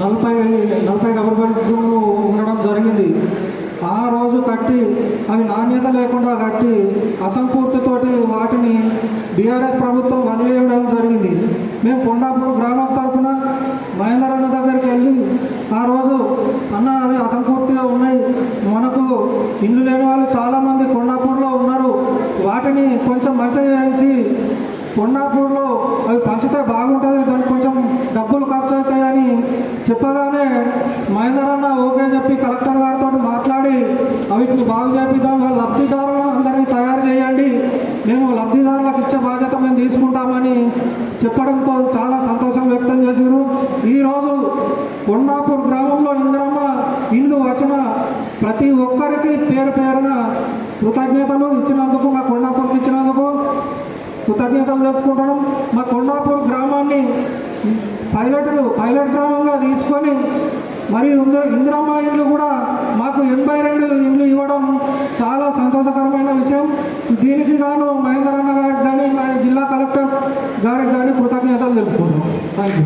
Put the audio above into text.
నలభై నలభై డబుల్ బెడ్రూమ్లు ఉండడం జరిగింది. ఆ రోజు కట్టి అవి నాణ్యత లేకుండా కట్టి అసంపూర్తితోటి వాటిని బీఆర్ఎస్ ప్రభుత్వం వదిలేయడం జరిగింది. మేము కొండాపూర్ గ్రామం తరఫున మహేందర్ అన్న దగ్గరికి వెళ్ళి ఆ రోజు అన్న అవి అసంపూర్తిగా ఉన్నాయి. మనకు ఇల్లు లేని వాళ్ళు చాలామంది కొండాపూర్లో ఉన్నారు. వాటిని కొంచెం మంచిగా చేయించి కొండాపూర్లో అవి పంచితే బాగుంటుంది దానికి కొంచెం డబ్బులు ఖర్చు అవుతాయని చెప్పగానే మహేందర్ అన్న ఓకే చెప్పి కలెక్టర్ గారితో మాట్లాడి అవిటిని బాగు చేపిద్దాం వాళ్ళ లబ్ధిదారులను అందరినీ తయారు చేయండి. మేము లబ్ధిదారులకు ఇచ్చే బాధ్యత మేము తీసుకుంటామని చెప్పడంతో చాలా సంతోషం వ్యక్తం చేశారు. ఈరోజు కొండాపూర్ గ్రామంలో ఇందిరమ్మ ఇల్లు వచ్చిన ప్రతి ఒక్కరికి పేరు పేరున కృతజ్ఞతలు ఇచ్చినందుకు మా కొండాపూర్కి ఇచ్చినందుకు కృతజ్ఞతలు చెప్పుకుంటున్నాం. మా కొండాపూర్ గ్రామాన్ని పైలట్ పైలట్ గ్రామంగా తీసుకొని మరియు ఇంద్ర ఇందిరమ్మ ఇండ్లు కూడా మాకు ఎనభై రెండు ఇండ్లు ఇవ్వడం చాలా సంతోషకరమైన విషయం. దీనికి గాను మహేందర్ అన్న గారికి కానీ మన జిల్లా కలెక్టర్ గారికి కానీ కృతజ్ఞతలు తెలుపుకుంటున్నాం. Thank you